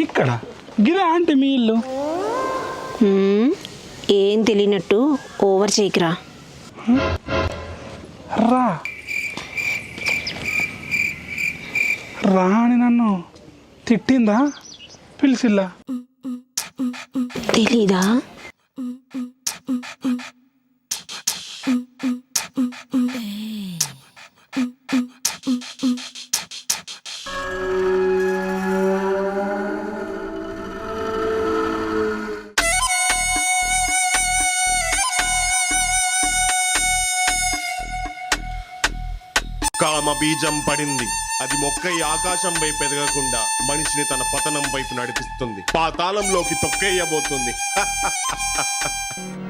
ఇక్కడ. గిరా అంటే మీ ఇల్లు. ఏం తెలియనట్టు ఓవర్ చేయకురా. రా. రా అని నన్ను తిట్టిందా? పిలిచిల్లా. తెలీదా? కామ బీజం పడింది. అది మొక్కై ఆకాశం వైపు ఎదగకుండా మనిషిని తన పతనం వైపు నడిపిస్తుంది. పాతాళంలోకి తొక్కేయబోతుంది.